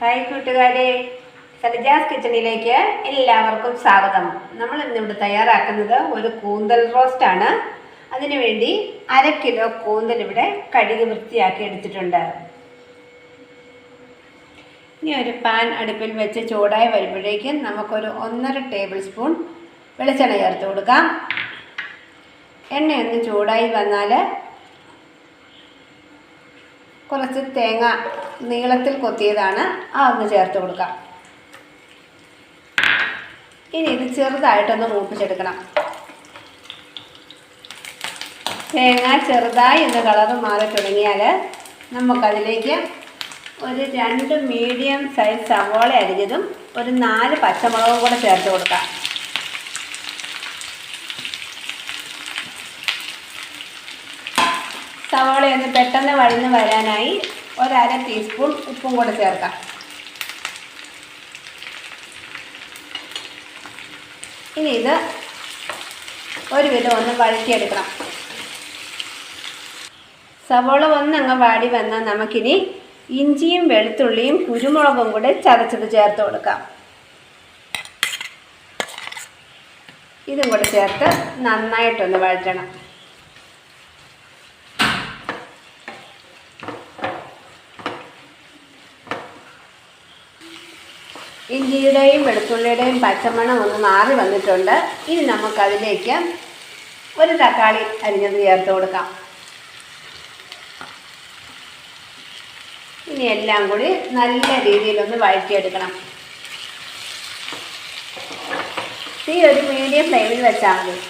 Hi കൂട്ടുകാരെ. സലജാസ് കിച്ചണിലേക്ക് എല്ലാവർക്കും സ്വാഗതം. നമ്മൾ ഇന്നിവിടെ തയ്യാറാക്കുന്നത് ഒരു കൂന്തൽ റോസ്റ്റ് ആണ്. അതിനുവേണ്ടി അര കിലോ കൂന്തൽ ഇവിടെ കഴുകി വൃത്തിയാക്കി എടുത്തിട്ടുണ്ട്. ഇനി ഒരു പാൻ അടുപ്പിൽ വെച്ച് ചൂടായി വരുമ്പോഴേക്കും നമുക്കൊരു ഒന്നര ടേബിൾ സ്പൂൺ വെളിച്ചെണ്ണ ചേർത്ത് കൊടുക്കാം. എണ്ണയൊന്ന് ചൂടായി വന്നാൽ കുറച്ച് തേങ്ങ നീളത്തിൽ കൊത്തിയതാണ്. അതൊന്ന് ചേർത്ത് കൊടുക്കാം. ഇനി ഇത് ചെറുതായിട്ടൊന്ന് മൂപ്പിച്ചെടുക്കണം. തേങ്ങ ചെറുതായി എന്ന കളറ് മാറി തുടങ്ങിയാൽ നമുക്കതിലേക്ക് ഒരു രണ്ട് മീഡിയം സൈസ് സവോള അരിഞ്ഞതും ഒരു നാല് പച്ചമുളകും കൂടെ ചേർത്ത് കൊടുക്കാം. സവാളയൊന്ന് പെട്ടെന്ന് വഴന്ന് വരാനായി ഒരര ടീസ്പൂൺ ഉപ്പും കൂടെ ചേർക്കാം. ഇനി ഇത് ഒരു വിധം ഒന്ന് വഴറ്റിയെടുക്കണം. സവോള ഒന്നങ്ങ് വാടി വന്നാൽ നമുക്കിനി ഇഞ്ചിയും വെളുത്തുള്ളിയും കുരുമുളകും കൂടെ ചതച്ചത് ചേർത്ത് കൊടുക്കാം. ഇതും കൂടെ ചേർത്ത് നന്നായിട്ടൊന്ന് വഴറ്റണം. ഇഞ്ചിയുടെയും വെളുത്തുള്ളിയുടെയും പച്ചമണം ഒന്ന് മാറി വന്നിട്ടുണ്ട്. ഇനി നമുക്കതിലേക്ക് ഒരു തക്കാളി അരിഞ്ഞത് ചേർത്ത് കൊടുക്കാം. ഇനി എല്ലാം കൂടി നല്ല രീതിയിലൊന്ന് വഴറ്റിയെടുക്കണം. തീ ഒരു മീഡിയം ഫ്ലെയിമിൽ വെച്ചാൽ മതി.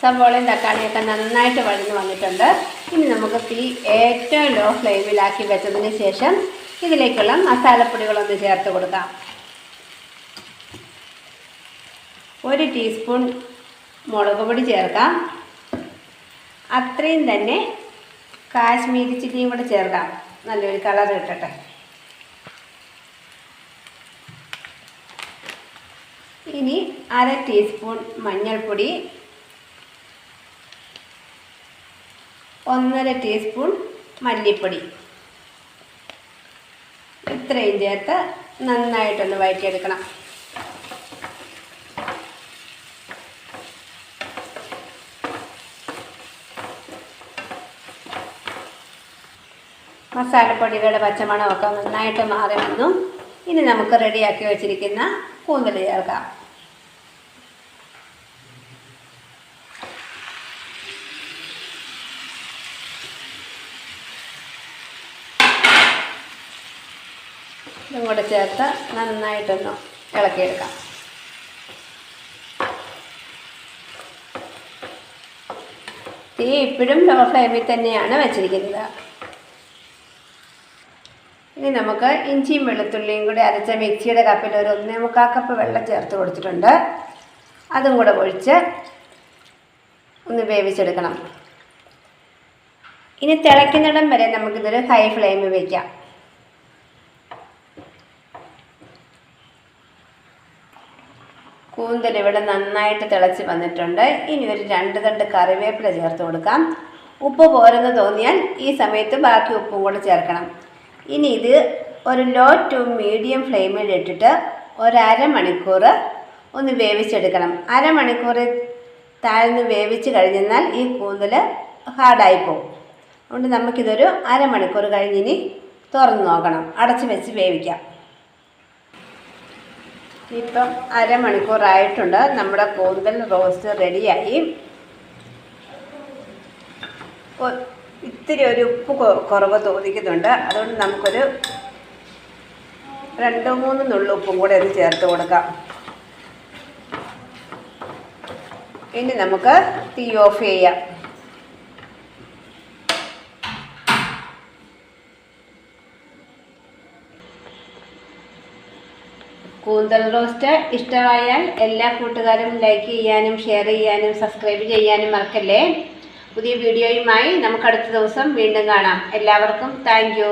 സവോളയും തക്കാളിയൊക്കെ നന്നായിട്ട് വഴന്ന് വന്നിട്ടുണ്ട്. ഇനി നമുക്ക് തീ ഏറ്റവും ലോ ഫ്ലെയിമിലാക്കി വെച്ചതിന് ശേഷം ഇതിലേക്കുള്ള മസാലപ്പൊടികളൊന്ന് ചേർത്ത് കൊടുക്കാം. ഒരു ടീസ്പൂൺ മുളക് പൊടി ചേർക്കാം. അത്രയും തന്നെ കാശ്മീരി ചില്ലിയും കൂടെ ചേർക്കാം. നല്ലൊരു കളർ കിട്ടട്ടെ. ഇനി അര ടീസ്പൂൺ മഞ്ഞൾപ്പൊടി ഒന്നര ടീസ്പൂൺ മല്ലിപ്പൊടി. ഇത്രയും ചേർത്ത് നന്നായിട്ടൊന്ന് വഴറ്റിയെടുക്കണം. മസാലപ്പൊടികളുടെ പച്ചമണമൊക്കെ നന്നായിട്ട് മാറി വന്നു. ഇനി നമുക്ക് റെഡിയാക്കി വെച്ചിരിക്കുന്ന കൂന്തൽ ചേർക്കാം. ഇതും കൂടെ ചേർത്ത് നന്നായിട്ടൊന്ന് ഇളക്കിയെടുക്കാം. തീ ഇപ്പോഴും ലോ ഫ്ലെയിമിൽ തന്നെയാണ് വെച്ചിരിക്കുന്നത്. ഇനി നമുക്ക് ഇഞ്ചിയും വെളുത്തുള്ളിയും കൂടി അരച്ച മിക്സിയുടെ കപ്പിൽ ഒരു ഒന്നേ മുക്കാൽ കപ്പ് വെള്ളം ചേർത്ത് കൊടുത്തിട്ടുണ്ട്. അതും കൂടെ ഒഴിച്ച് ഒന്ന് വേവിച്ചെടുക്കണം. ഇനി തിളയ്ക്കുന്നിടം വരെ നമുക്കിതൊരു ഹൈ ഫ്ലെയിമിൽ വയ്ക്കാം കൂന്തൽ ഇവിടെ നന്നായിട്ട് തിളച്ച് വന്നിട്ടുണ്ട്. ഇനി ഒരു രണ്ട് തണ്ട് കറിവേപ്പില ചേർത്ത് കൊടുക്കാം. ഉപ്പ് പോരെന്ന് തോന്നിയാൽ ഈ സമയത്ത് ബാക്കി ഉപ്പും കൂടെ ചേർക്കണം. ഇനി ഇത് ഒരു ലോ ടു മീഡിയം ഫ്ലെയിമിൽ ഇട്ടിട്ട് ഒരര മണിക്കൂർ ഒന്ന് വേവിച്ചെടുക്കണം. അരമണിക്കൂർ താഴ്ന്ന് വേവിച്ച് കഴിഞ്ഞെന്നാൽ ഈ കൂന്തൽ ഹാർഡായി പോകും. അതുകൊണ്ട് നമുക്കിതൊരു അരമണിക്കൂർ കഴിഞ്ഞിനി തുറന്ന് നോക്കണം. അടച്ച് വെച്ച് വേവിക്കാം. ഇപ്പം അരമണിക്കൂറായിട്ടുണ്ട്. നമ്മുടെ കൂന്തൽ റോസ്റ്റ് റെഡിയായി. ഇത്തിരി ഒരു ഉപ്പ് കുറവ് തോന്നിക്കുന്നുണ്ട്. അതുകൊണ്ട് നമുക്കൊരു രണ്ട് മൂന്ന് നുള്ളു ഉപ്പും കൂടെ അത് ചേർത്ത് കൊടുക്കാം. ഇനി നമുക്ക് തീ ഓഫ് ചെയ്യാം. കൂന്തൽ റോസ്റ്റ് ഇഷ്ടമായാൽ എല്ലാ കൂട്ടുകാരും ലൈക്ക് ചെയ്യാനും ഷെയർ ചെയ്യാനും സബ്സ്ക്രൈബ് ചെയ്യാനും മറക്കല്ലേ? പുതിയ വീഡിയോയുമായി നമുക്ക് അടുത്ത ദിവസം വീണ്ടും കാണാം. എല്ലാവർക്കും താങ്ക്